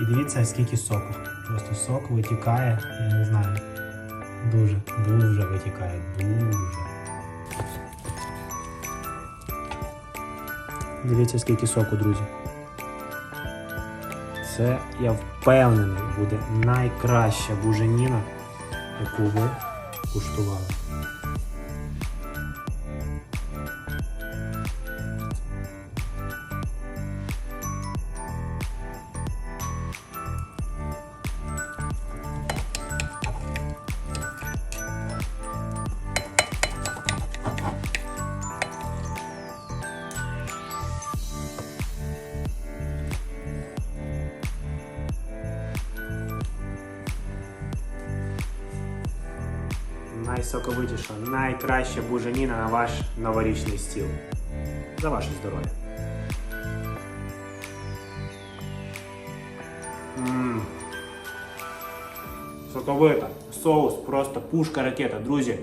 І дивіться, скільки соку. Просто сок витікає, я не знаю. Дуже, дуже витікає. Дуже. Дивіться, скільки соку, друзі. Це, я впевнений, буде найкраща буженіна, яку ви куштували. Найсоковитіша, найкраща буженіна на ваш новорічний стіл. За ваше здоров'я. Ммм. Соковита. Соус просто пушка ракета, друзі.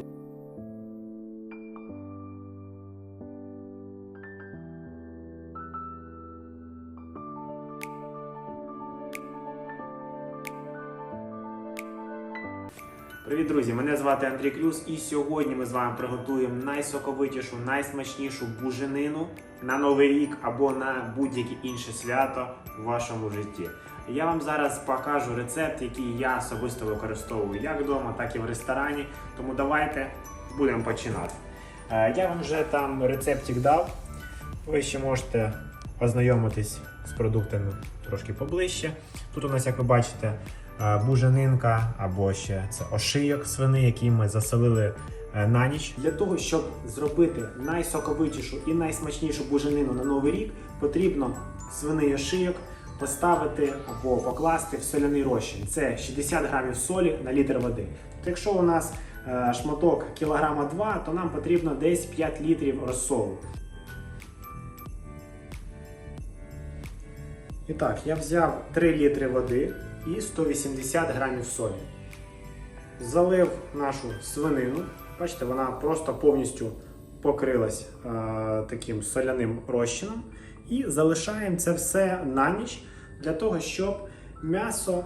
Привіт, друзі! Мене звати Андрій Клюс, і сьогодні ми з вами приготуємо найсоковитішу, найсмачнішу буженину на Новий рік або на будь-яке інше свято в вашому житті. Я вам зараз покажу рецепт, який я особисто використовую як вдома, так і в ресторані. Тому давайте будемо починати. Е, Я вам вже там рецептик дав. Ви ще можете ознайомитись з продуктами трошки поближче. Тут у нас, як ви бачите, буженинка або ще це ошийок свини, який ми засолили е, на ніч. Для того, щоб зробити найсоковитішу і найсмачнішу буженину на новий рік, потрібно свиний ошийок поставити або покласти в соляний розчин. Це 60 грамів солі на літр води. Якщо у нас е, шматок кілограма 2, то нам потрібно десь 5 літрів розсолу. І так, я взяв 3 літри води і 180 грамів солі. Залив нашу свинину. Бачите, вона просто повністю покрилась е, таким соляним розчином. І залишаємо це все на ніч для того, щоб м'ясо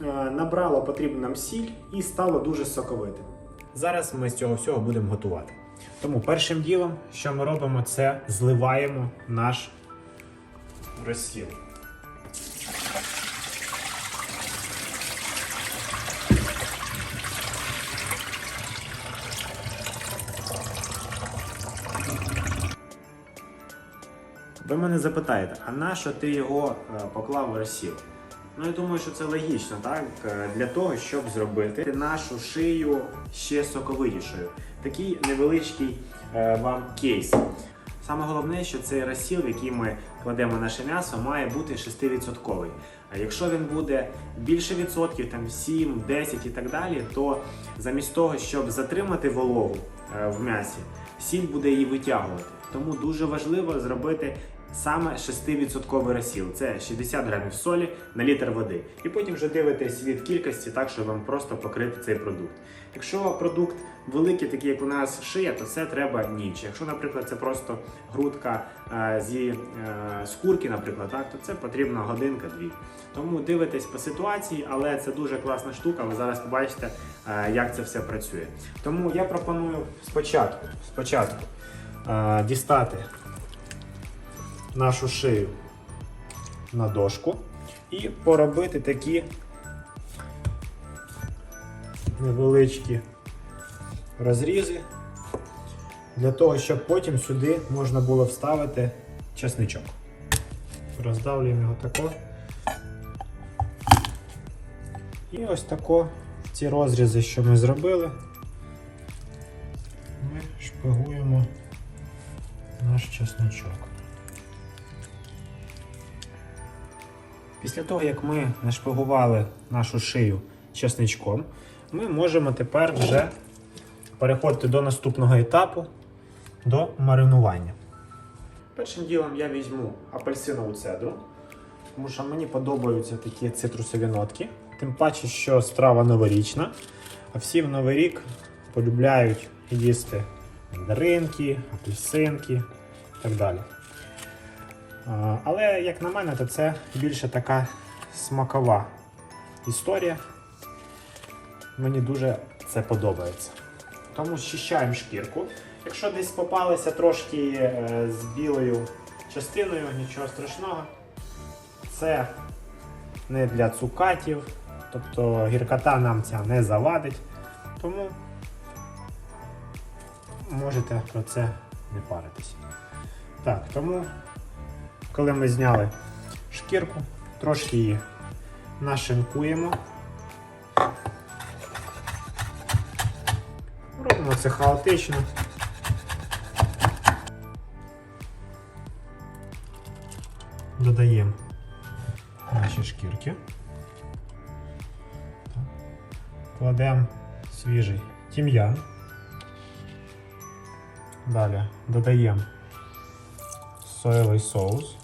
е, набрало потрібну нам сіль і стало дуже соковитим. Зараз ми з цього всього будемо готувати. Тому першим ділом, що ми робимо, це зливаємо наш розсіл. Ви мене запитаєте, а на що ти його е, поклав в розсіл? Ну я думаю, що це логічно, так? Е, Для того, щоб зробити нашу шию ще соковитішою. Такий невеличкий е, вам кейс. Саме головне, що цей розсіл, в який ми кладемо наше м'ясо, має бути 6%. А якщо він буде більше відсотків, там 7, 10 і так далі, то замість того, щоб затримати вологу в м'ясі, сіль буде її витягувати. Тому дуже важливо зробити саме 6% розсіл. Це 60 грамів солі на літр води. І потім вже дивитесь від кількості, так щоб вам просто покрити цей продукт. Якщо продукт великий, такий як у нас шия, то це треба ніч. Якщо, наприклад, це просто грудка е, зі е, скурки, наприклад, так, то це потрібна годинка-дві. Тому дивитесь по ситуації, але це дуже класна штука. Ви зараз побачите, е, як це все працює. Тому я пропоную спочатку, спочатку е, дістати нашу шию на дошку і поробити такі невеличкі розрізи для того, щоб потім сюди можна було вставити чесничок. Роздавлюємо його тако. І ось тако ці розрізи, що ми зробили, ми шпигуємо наш чесничок. Після того, як ми нашпигували нашу шию чесничком, ми можемо тепер вже переходити до наступного етапу до маринування. Першим ділом я візьму апельсинову цедру, тому що мені подобаються такі цитрусові нотки. Тим паче, що страва новорічна, а всі в Новий рік полюбляють їсти мандаринки, апельсинки і так далі. Але, як на мене, то це більше така смакова історія. Мені дуже це подобається. Тому щищаємо шкірку. Якщо десь попалися трошки е, з білою частиною, нічого страшного. Це не для цукатів, тобто гіркота нам ця не завадить. Тому можете про це не паритись. Так, тому, коли ми зняли шкірку, трошки її нашинкуємо. Робимо це хаотично. Додаємо наші шкірки. Кладемо свіжий тім'ян. Далі додаємо соєвий соус.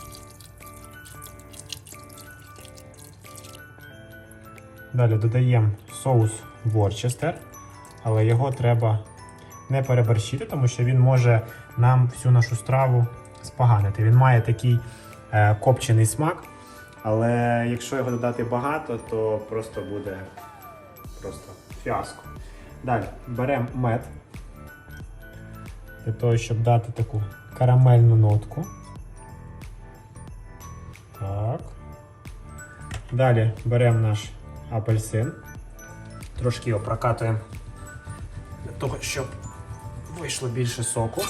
Далі додаємо соус Ворчестер, але його треба не переборщити, тому що він може нам всю нашу страву споганити. Він має такий е, копчений смак, але якщо його додати багато, то просто буде просто фіаско. Далі беремо мед для того, щоб дати таку карамельну нотку. Так. Далі беремо наш апельсин. Трошки його прокатуємо для того, щоб вийшло більше соку.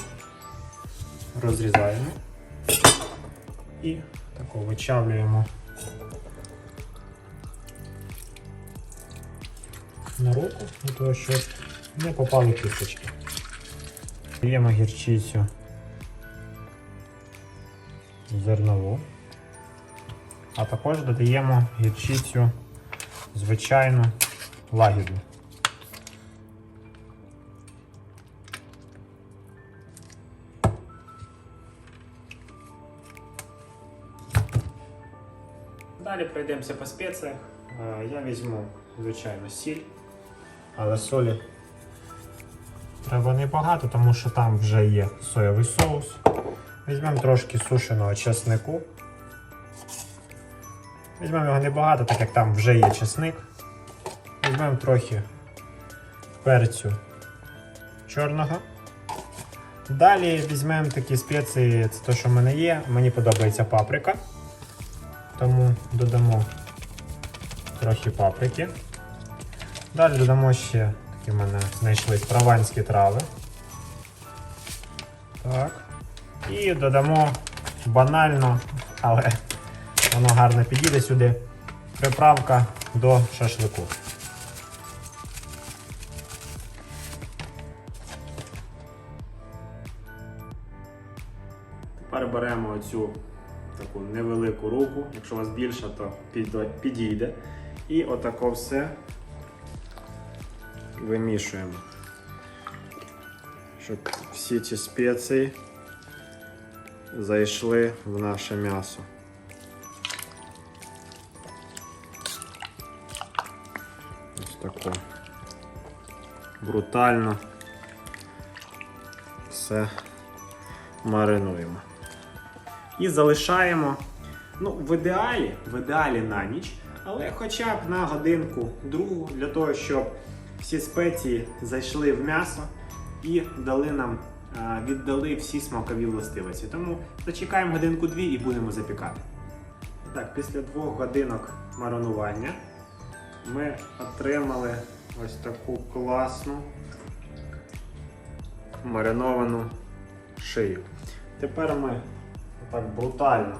Розрізаємо і тако вичавлюємо на руку, для того, щоб не попали кісточки. Даємо гірчицю зернову, а також додаємо гірчицю звичайну лагідну. Далі пройдемося по спеціях. Е, Я візьму, звичайно, сіль, але солі треба небагато, тому що там вже є соєвий соус. Візьмемо трошки сушеного чеснику. Візьмемо його небагато, так як там вже є чесник. Візьмемо трохи перцю чорного. Далі візьмемо такі спеції, це те, що в мене є. Мені подобається паприка. Тому додамо трохи паприки. Далі додамо ще такі в мене знайшлись прованські трави. Так. І додамо банально, але воно гарно підійде сюди. Приправка до шашлику. Тепер беремо оцю таку невелику руку, якщо у вас більша, то підійде. І отако все вимішуємо. Щоб всі ці спеції зайшли в наше м'ясо. Тако. Брутально все маринуємо. І залишаємо, ну, в ідеалі, в ідеалі на ніч, але хоча б на годинку другу, для того, щоб всі спеції зайшли в м'ясо і дали нам, віддали всі смакові властивості. Тому зачекаємо годинку-дві і будемо запікати. Так, після двох годинок маринування ми отримали ось таку класну мариновану шию. Тепер ми так брутально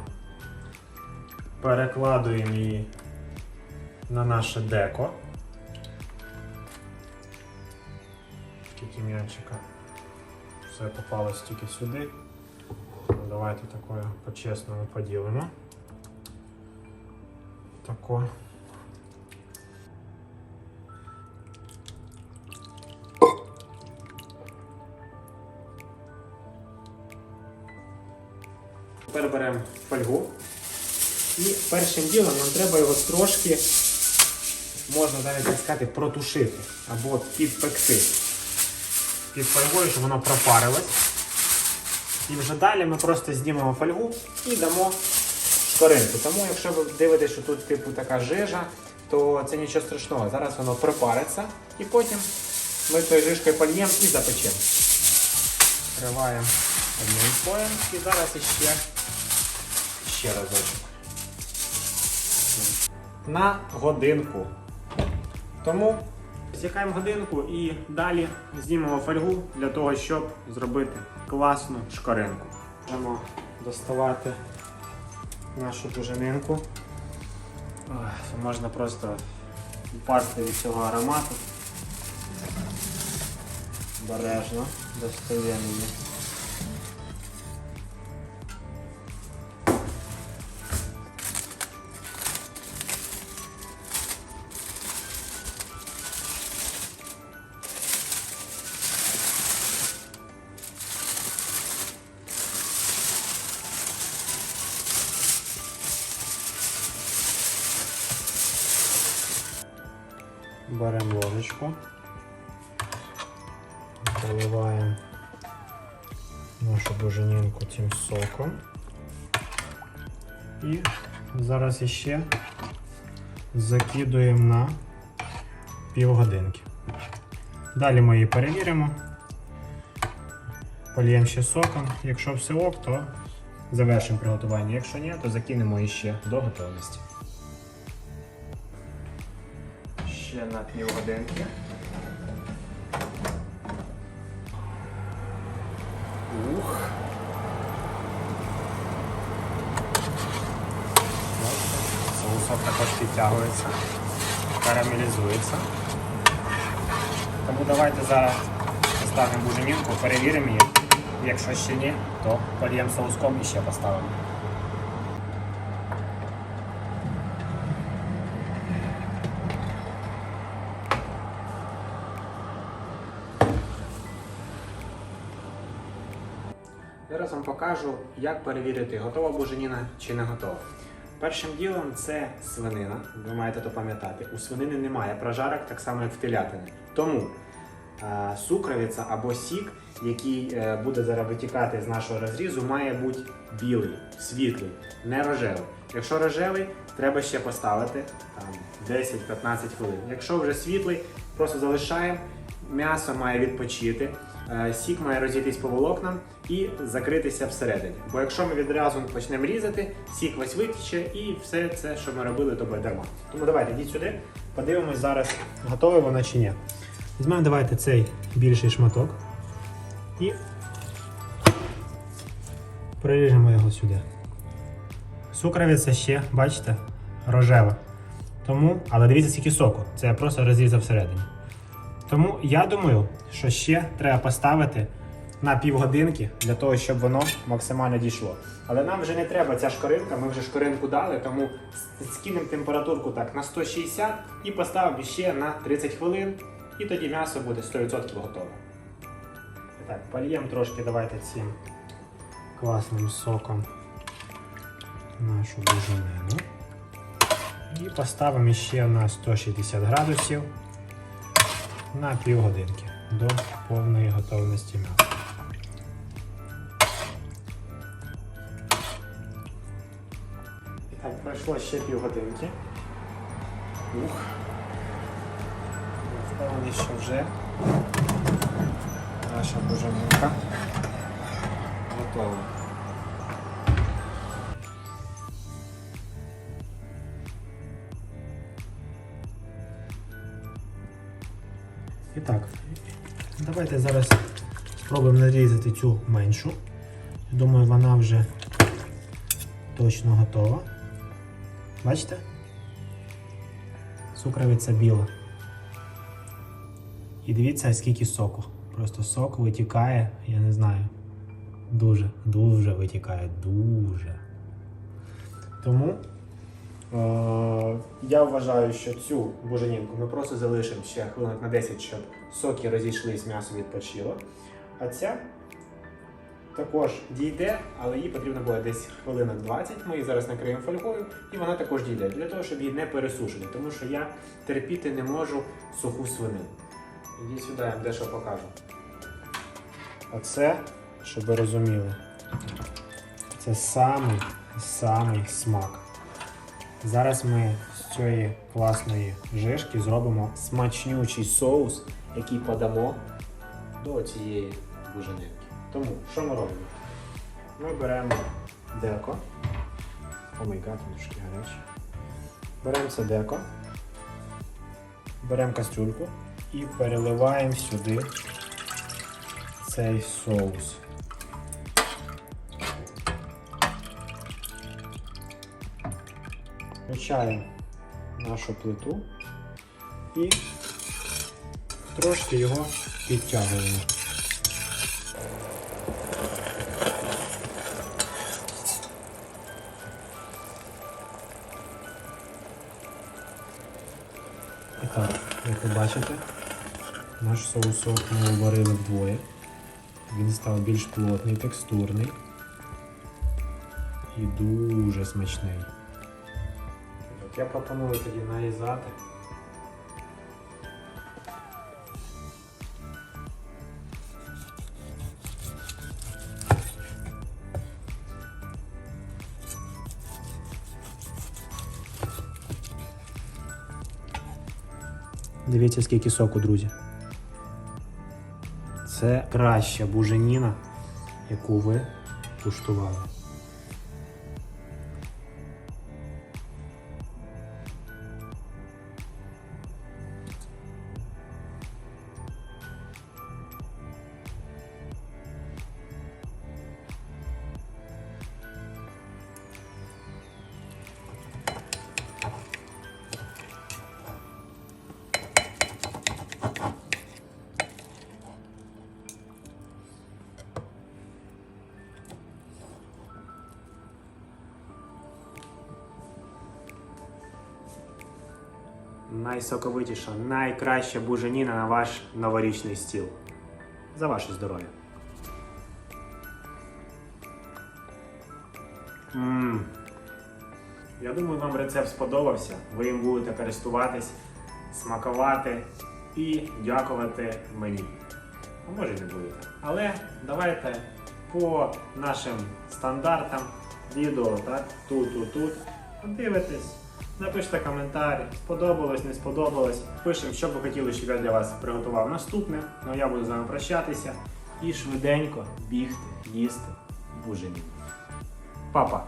перекладуємо її на наше деко. М'ячика. Все попалось тільки сюди. Давайте такою по-чесному поділимо. Тако. Тепер беремо фольгу. І першим ділом нам треба його трошки, можна навіть так сказати, протушити або підпекти під фольгою, щоб воно пропарилось. І вже далі ми просто знімемо фольгу і дамо шкоринку. Тому, якщо ви дивитесь, що тут типу така жижа, то це нічого страшного. Зараз воно пропариться і потім ми тою жижкою польємо і запечемо. Триваємо одним слоєм і зараз іще ще разочок. На годинку. Тому Засікаємо годинку і далі знімемо фольгу для того, щоб зробити класну шкоринку. Можемо доставати нашу буженинку. Ой, Можна просто впасти від цього аромату. Бережно достаємо її. Поливаємо нашу буженинку цим соком. І зараз іще закидуємо на півгодинки. Далі ми її перевіримо. Поліємо ще соком. Якщо все ок, то завершимо приготування. Якщо ні, то закинемо її ще до готовності. Ще на півгодинки. Ух. Соусок також підтягується, карамелізується. Тому давайте зараз поставимо буженівку, перевіримо її. Якщо ще ні, то польємо соуском і ще поставимо. Зараз вам покажу, як перевірити, готова буженіна чи не готова. Першим ділом це свинина. Ви маєте то пам'ятати. У свинини немає прожарок, так само як в телятини. Тому е, сукровиця або сік, який е, буде зараз витікати з нашого розрізу, має бути білий, світлий, не рожевий. Якщо рожевий, треба ще поставити там, 10-15 хвилин. Якщо вже світлий, просто залишаємо. М'ясо має відпочити, сік має розійтись по волокнам і закритися всередині. Бо якщо ми відразу почнемо різати, сік весь витіче і все це, що ми робили, то буде дарма. Тому давайте йдіть сюди, подивимось зараз, готова вона чи ні. Візьмемо давайте цей більший шматок і приріжемо його сюди. Сукровиця ще, бачите, рожева. Тому, але дивіться, скільки соку. Це я просто розрізав всередині. Тому я думаю, що ще треба поставити на півгодинки для того, щоб воно максимально дійшло. Але нам вже не треба ця шкоринка, ми вже шкоринку дали, тому скинемо температурку так на 160 і поставимо ще на 30 хвилин, і тоді м'ясо буде 100% готове. І Так, польємо трошки давайте цим класним соком нашу буженину. І поставимо ще на 160 градусів на півгодинки до повної готовності м'яса. Так, пройшло ще півгодинки. Ух. Впевнений, що вже наша буженинка готова. І так, давайте зараз спробуємо нарізати цю меншу. Думаю, вона вже точно готова. Бачите? Цукровиця біла. І дивіться, скільки соку. Просто сок витікає, я не знаю. Дуже, дуже витікає, дуже. Тому Я вважаю, що цю буженінку ми просто залишимо ще хвилин на 10, щоб соки розійшлись, м'ясо відпочило. А ця також дійде, але їй потрібно буде десь хвилинок 20. Ми її зараз накриємо фольгою, і вона також дійде, для того, щоб її не пересушити, тому що я терпіти не можу суху свинину. Ідіть сюди, я дещо покажу. Оце, щоб ви розуміли, це самий самий смак. Зараз ми з цієї класної жишки зробимо смачнючий соус, який подамо до цієї буженинки. Тому що ми робимо? Ми беремо деко. О май гад, трошки гарячий. Беремо це деко. Беремо кастрюльку і переливаємо сюди цей соус. Включаємо нашу плиту і трошки його підтягуємо. І так, як ви бачите, наш соусок ми уварили вдвоє. Він став більш плотний, текстурний і дуже смачний. Я пропоную тоді нарізати. Дивіться, скільки соку, друзі. Це краща буженіна, яку ви куштували. Найсоковитіша, найкраща буженіна на ваш новорічний стіл. За ваше здоров'я. Я думаю, вам рецепт сподобався. Ви їм будете користуватись, смакувати і дякувати мені. А може не будете. Але давайте по нашим стандартам відео, так, тут, тут, тут. Подивитесь, напишіть коментар, сподобалось, не сподобалось. Пишемо, що б ви хотіли, щоб я для вас приготував наступне. Ну я буду з вами прощатися і швиденько бігти, їсти бужені. Папа!